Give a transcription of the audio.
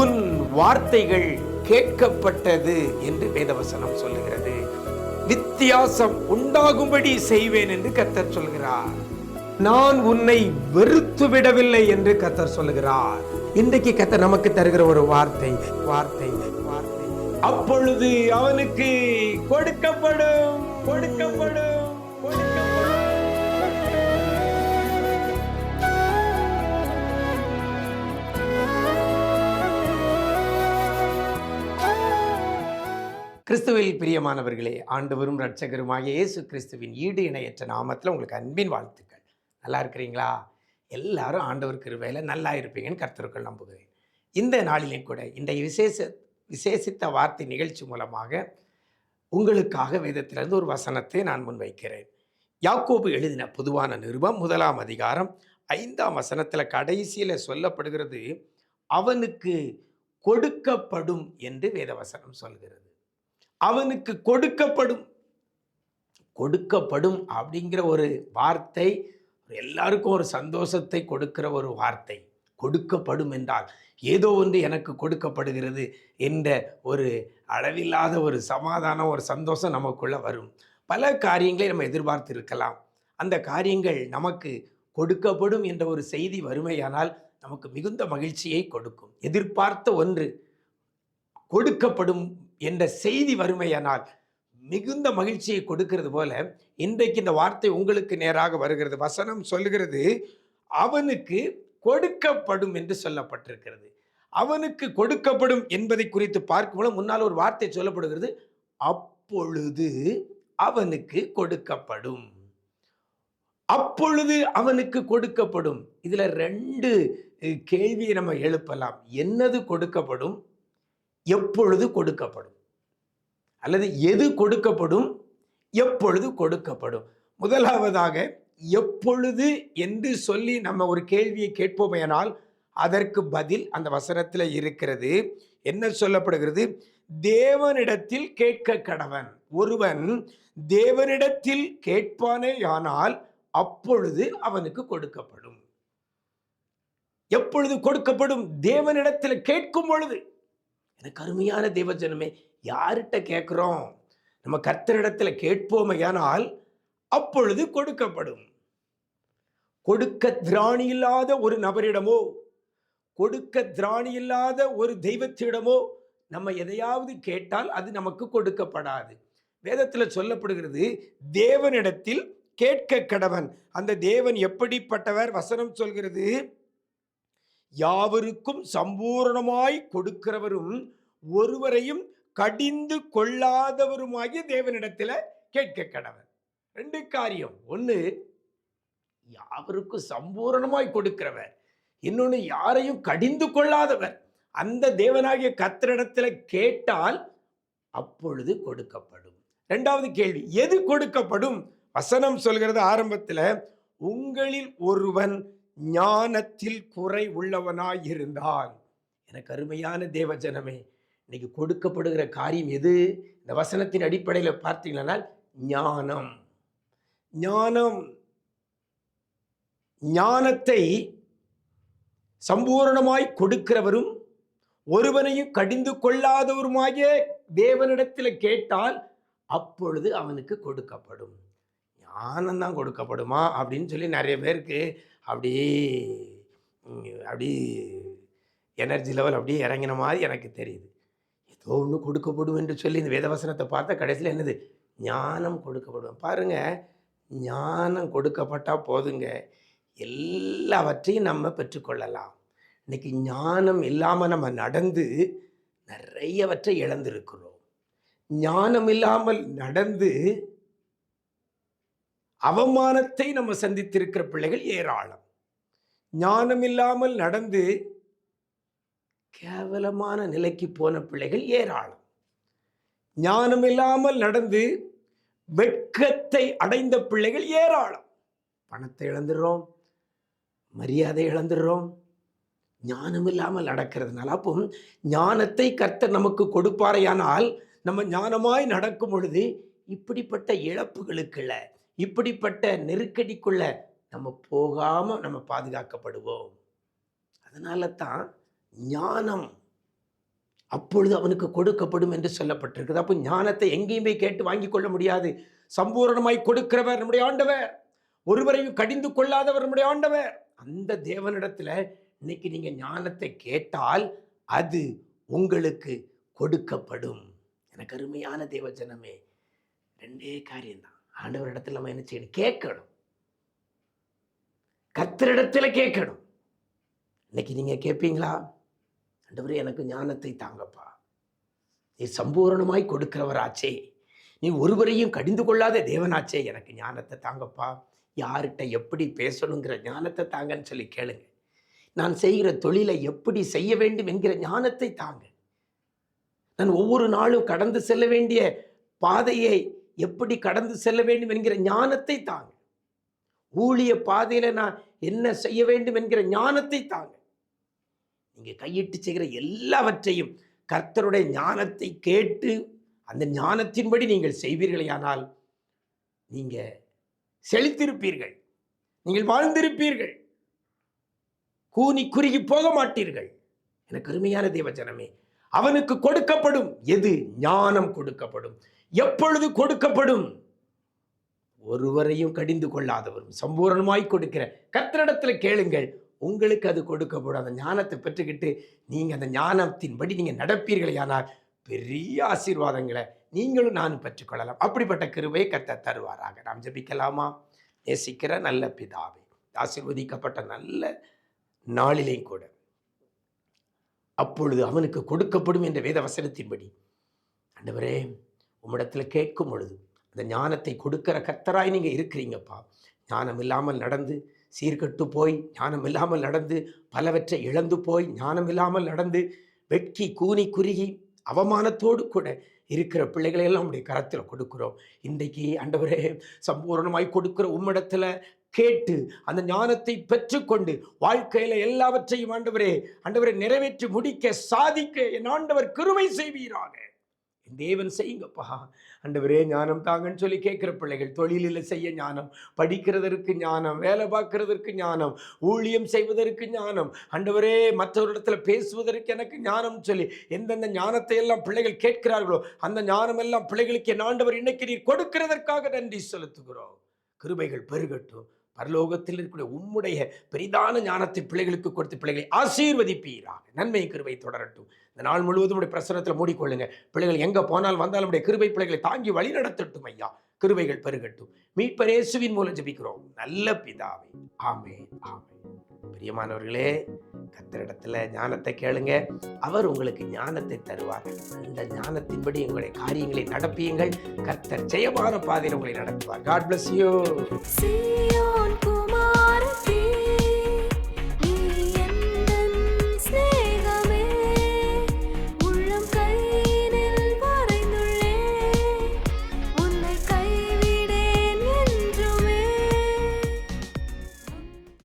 உன் வார்த்தைகள் கேட்கப்பட்டது என்று வேதவசனம் சொல்லுகிறது. வித்தியாசம் உண்டாகும்படி செய்வேன் என்று கத்தர் சொல்கிறார். நான் உன்னை வெறுத்து விடவில்லை என்று கத்தர் சொல்லுகிறார். இன்றைக்கு கத்தர் நமக்கு தருகிற ஒரு வார்த்தை வார்த்தை வார்த்தை. அப்பொழுது அவனுக்கு கொடுக்கப்படும் கொடுக்கப்படும். கிறிஸ்துவில் பிரியமானவர்களே ஆண்டவரும் இரட்சகருமாகிய இயேசு கிறிஸ்துவின் ஈடு இணையற்ற நாமத்தில் உங்களுக்கு அன்பின் வாழ்த்துக்கள். நல்லா இருக்கிறீங்களா? எல்லாரும் ஆண்டவர் கிருபையில் நல்லா இருப்பீங்கன்னு கர்த்தர்கள் நம்புகிறேன். இந்த நாளிலும் கூட இந்த விசேஷ விசேஷித்த வார்த்தை நிகழ்ச்சி மூலமாக உங்களுக்காக வேதத்திலிருந்து ஒரு வசனத்தை நான் முன்வைக்கிறேன். யாக்கோபு எழுதின பொதுவான நிருபம் முதலாம் அதிகாரம் ஐந்தாம் வசனத்தில் கடைசியில் சொல்லப்படுகிறது அவனுக்கு கொடுக்கப்படும் என்று வேதவசனம் சொல்கிறது. அவனுக்கு கொடுக்கப்படும். கொடுக்கப்படும் அப்படிங்கிற ஒரு வார்த்தை எல்லாருக்கும் ஒரு சந்தோஷத்தை கொடுக்கிற ஒரு வார்த்தை. கொடுக்கப்படும் என்றால் ஏதோ ஒன்று எனக்கு கொடுக்கப்படுகிறது என்ற ஒரு அளவில்லாத ஒரு சமாதானம் ஒரு சந்தோஷம் நமக்குள்ளே வரும். பல காரியங்களை நம்ம எதிர்பார்த்து இருக்கலாம் அந்த காரியங்கள் நமக்கு கொடுக்கப்படும் என்ற ஒரு செய்தி வறுமையானால் நமக்கு மிகுந்த மகிழ்ச்சியை கொடுக்கும். எதிர்பார்த்த ஒன்று கொடுக்கப்படும் என்ற செய்தி வறுமையானால் மிகுந்த மகிழ்ச்சியை கொடுக்கிறது போல இன்றைக்கு இந்த வார்த்தை உங்களுக்கு நேராக வருகிறது. வசனம் சொல்லுகிறது அவனுக்கு கொடுக்கப்படும் என்று சொல்லப்பட்டிருக்கிறது. அவனுக்கு கொடுக்கப்படும் என்பதை குறித்து பார்க்கும்போது முன்னால் ஒரு வார்த்தை சொல்லப்படுகிறது அப்பொழுது அவனுக்கு கொடுக்கப்படும். அப்பொழுது அவனுக்கு கொடுக்கப்படும். இதுல ரெண்டு கேள்வியை நம்ம எழுப்பலாம். என்னது கொடுக்கப்படும்? எப்பொழுது கொடுக்கப்படும்? அல்லது எது கொடுக்கப்படும்? எப்பொழுது கொடுக்கப்படும்? முதலாவதாக எப்பொழுது என்று சொல்லி நம்ம ஒரு கேள்வியை கேட்போமேனால் அதற்கு பதில் அந்த வசனத்தில் இருக்கிறது. என்ன சொல்லப்படுகிறது? தேவனிடத்தில் கேட்க கடவன் ஒருவன் தேவனிடத்தில் கேட்பானேயானால் அப்பொழுது அவனுக்கு கொடுக்கப்படும். எப்பொழுது கொடுக்கப்படும்? தேவனிடத்தில் கேட்கும் பொழுது. எனக்கு அருமையான தேவஜனமே யார்கிட்ட கேட்குறோம்? நம்ம கர்த்தரிடத்தில் கேட்போமையானால் அப்பொழுது கொடுக்கப்படும். கொடுக்க திராணி இல்லாத ஒரு நபரிடமோ கொடுக்க திராணி இல்லாத ஒரு தெய்வத்திடமோ நம்ம எதையாவது கேட்டால் அது நமக்கு கொடுக்கப்படாது. வேதத்தில் சொல்லப்படுகிறது தேவனிடத்தில் கேட்க கடவன். அந்த தேவன் எப்படிப்பட்டவர்? வசனம் சொல்கிறது யாவருக்கும் சம்பூரணமாய் கொடுக்கிறவரும் ஒருவரையும் கடிந்து கொள்ளாதவருமாகிய தேவனிடத்துல கேட்க கடவன் ரெண்டு காரியம். ஒன்று யாவருக்கும் சம்பூரணமாய் கொடுக்கிறவர். இன்னொன்று யாரையும் கடிந்து கொள்ளாதவர். அந்த தேவனாகிய கத்திரிடத்தில் கேட்டால் அப்பொழுது கொடுக்கப்படும். ரெண்டாவது கேள்வி எது கொடுக்கப்படும்? வசனம் சொல்கிறது ஆரம்பத்தில் உங்களில் ஒருவன் ஞானத்தில் குறை உள்ளவனாய் இருந்தால் எனக்கு அருமையான தேவஜனமே இன்னைக்கு கொடுக்கப்படுகிற காரியம் எது? இந்த வசனத்தின் அடிப்படையில் பார்த்தீங்கன்னா ஞானம். ஞானம் ஞானத்தை சம்பூரணமாய் கொடுக்கிறவரும் ஒருவனையும் கடிந்து கொள்ளாதவருமாகிய தேவனிடத்தில் கேட்டால் அப்பொழுது அவனுக்கு கொடுக்கப்படும். ஞானம் தான் கொடுக்கப்படுமா? அப்படின்னு சொல்லி நிறைய பேருக்கு அப்படியே அப்படி எனர்ஜி லெவல் அப்படியே இறங்கின மாதிரி எனக்கு தெரியுது. ஏதோ ஒன்று கொடுக்கப்படும் என்று சொல்லி இந்த வேதவசனத்தை பார்த்தா கடைசியில் என்னது? ஞானம் கொடுக்கப்படும். பாருங்க ஞானம் கொடுக்கப்பட்டால் போதுங்க. எல்லாவற்றையும் நம்ம பெற்றுக்கொள்ளலாம். இன்னைக்கு ஞானம் இல்லாமல் நம்ம நடந்து நிறையவற்றை இழந்திருக்கிறோம். ஞானம் இல்லாமல் நடந்து அவமானத்தை நம்ம சந்தித்திருக்கிற பிள்ளைகள் ஏராளம். ஞானம் இல்லாமல் நடந்து கேவலமான நிலைக்கு போன பிள்ளைகள் ஏராளம். ஞானம் இல்லாமல் நடந்து வெட்கத்தை அடைந்த பிள்ளைகள் ஏராளம். பணத்தை இழந்துடுறோம் மரியாதை இழந்துடுறோம். ஞானம் இல்லாமல் நடக்கிறதுனால அப்போ ஞானத்தை கர்த்தர் நமக்கு கொடுப்பாரையானால் நம்ம ஞானமாய் நடக்கும் பொழுது இப்படிப்பட்ட இழப்புகளுக்குள்ள இப்படிப்பட்ட நெருக்கடிக்குள்ள நம்ம போகாமல் நம்ம பாதுகாக்கப்படுவோம். அதனால தான் ஞானம் அப்பொழுது அவனுக்கு கொடுக்கப்படும் என்று சொல்லப்பட்டிருக்குது அப்போ ஞானத்தை எங்கேயுமே கேட்டு வாங்கி கொள்ள முடியாது. சம்பூரணமாய் கொடுக்கிறவர் நம்முடைய ஆண்டவர். ஒருவரையும் கடிந்து கொள்ளாதவர் நம்முடைய ஆண்டவர். அந்த தேவனிடத்தில் இன்னைக்கு நீங்கள் ஞானத்தை கேட்டால் அது உங்களுக்கு கொடுக்கப்படும். எனக்கு அருமையான தேவ ஜனமே ரெண்டே காரியம்தான் ஆண்டவர் இடத்துல நம்ம என்ன செய்யணும்? கேட்கணும். கத்தரிடத்துல கேட்கணும். இன்னைக்கு நீங்கள் கேட்பீங்களா ஆண்டவரே எனக்கு ஞானத்தை தாங்கப்பா. நீ சம்பூரணமாய் கொடுக்கிறவராச்சே. நீ ஒருவரையும் கடிந்து கொள்ளாத தேவனாச்சே. எனக்கு ஞானத்தை தாங்கப்பா. யார்கிட்ட எப்படி பேசணுங்கிற ஞானத்தை தாங்கன்னு சொல்லி கேளுங்க. நான் செய்கிற தொழிலை எப்படி செய்ய வேண்டும் என்கிற ஞானத்தை தாங்க. நான் ஒவ்வொரு நாளும் கடந்து செல்ல வேண்டிய பாதையை எப்படி கடந்து செல்ல வேண்டும் என்கிற ஞானத்தை தாங்க. ஊழிய பாதையில நான் என்ன செய்ய வேண்டும் என்கிற ஞானத்தை தாங்க. நீங்க கையிட்டு செய்கிற எல்லாவற்றையும் கர்த்தருடைய ஞானத்தை கேட்டு அந்த ஞானத்தின்படி நீங்கள் செய்வீர்களேயானால் நீங்க செழித்திருப்பீர்கள். நீங்கள் வாழ்ந்திருப்பீர்கள். கூனி குறுகி போக மாட்டீர்கள். எனக்கு அருமையான தேவஜனமே அவனுக்கு கொடுக்கப்படும் எது? ஞானம் கொடுக்கப்படும். எப்பொழுது கொடுக்கப்படும்? ஒருவரையும் கடிந்து கொள்ளாதவரும். சம்பூரணமாய் கொடுக்கிற. கத்திரிடத்தில் கேளுங்கள். உங்களுக்கு அது கொடுக்கப்படும். அந்த ஞானத்தை பெற்றுக்கிட்டு நீங்கள் அந்த ஞானத்தின்படி நீங்க நடப்பீர்களேயானால் பெரிய ஆசீர்வாதங்களை நீங்களும் நானும் பெற்றுக்கொள்ளலாம். அப்படிப்பட்ட கிருபையை கத்த தருவாராக. நாம் ஜெபிக்கலாமா? நேசிக்கிற நல்ல பிதாவே ஆசீர்வதிக்கப்பட்ட நல்ல நாளிலையும் கூட. அப்பொழுது அவனுக்கு கொடுக்கப்படும் என்ற வேத வசனத்தின்படி ஆண்டவரே உம்மிடத்தில் கேட்கும் பொழுது அந்த ஞானத்தை கொடுக்கிற கத்தராய் நீங்கள் இருக்கிறீங்கப்பா. ஞானம் இல்லாமல் நடந்து சீர்கெட்டு போய் ஞானம் இல்லாமல் நடந்து பலவற்றை இழந்து போய் ஞானம் இல்லாமல் நடந்து வெட்கி கூனி குறுகி அவமானத்தோடு கூட இருக்கிற பிள்ளைகளை எல்லாம் உடைய கரத்தில் கொடுக்குறோம். இன்றைக்கு அண்டவரே சம்பூர்ணமாய் கொடுக்குற உம்மிடத்தில் கேட்டு அந்த ஞானத்தை பெற்றுக்கொண்டு வாழ்க்கையில் எல்லாவற்றையும் ஆண்டவரே ஆண்டவரை நிறைவேற்றி முடிக்க சாதிக்க என் ஆண்டவர் கிருமை செய்வீராக. தேவன் செய்யுங்கப்பா. அண்டவரே ஞானம் தாங்கன்னு சொல்லி கேட்குற பிள்ளைகள் தொழிலில் செய்ய ஞானம் படிக்கிறதற்கு ஞானம் வேலை பார்க்கறதற்கு ஞானம் ஊழியம் செய்வதற்கு ஞானம் அண்டவரே மற்றவரிடத்தில் பேசுவதற்கு எனக்கு ஞானம் சொல்லி எந்தெந்த ஞானத்தை எல்லாம் பிள்ளைகள் கேட்கிறார்களோ அந்த ஞானம் எல்லாம் பிள்ளைகளுக்கு என் ஆண்டவர் இன்னைக்கு நீர் கொடுக்கிறதற்காக நன்றி செலுத்துகிறோம். கிருபைகள் பெருகட்டும். பரலோகத்தில் இருக்கக்கூடிய உம்முடைய பெரிதான ஞானத்தை பிள்ளைகளுக்கு கொடுத்து பிள்ளைகளை ஆசீர்வதிப்பீராக. நன்மை கிருபை தொடரட்டும். இந்த நாள் முழுவதும் உடைய பிரசனத்தில் மூடிக்கொள்ளுங்க. பிள்ளைகள் எங்க போனால் வந்தாலும் உடைய கிருபை பிள்ளைகளை தாங்கி வழி நடத்தட்டும் ஐயா. கிருபைகள் பெருகட்டும். மீட்பரேசுவின் மூலம் ஜபிக்கிறோம். நல்ல பிதாவே. ஆமே ஆமே பிரியமானவர்களே கத்தரிடத்துல ஞானத்தை கேளுங்க. அவர் உங்களுக்கு ஞானத்தை தருவார். அந்த ஞானத்தின்படி உங்களுடைய காரியங்களை நடப்பியுங்கள். கர்த்தர் ஜெயமான பாதையில் உங்களை நடத்துவார். God bless you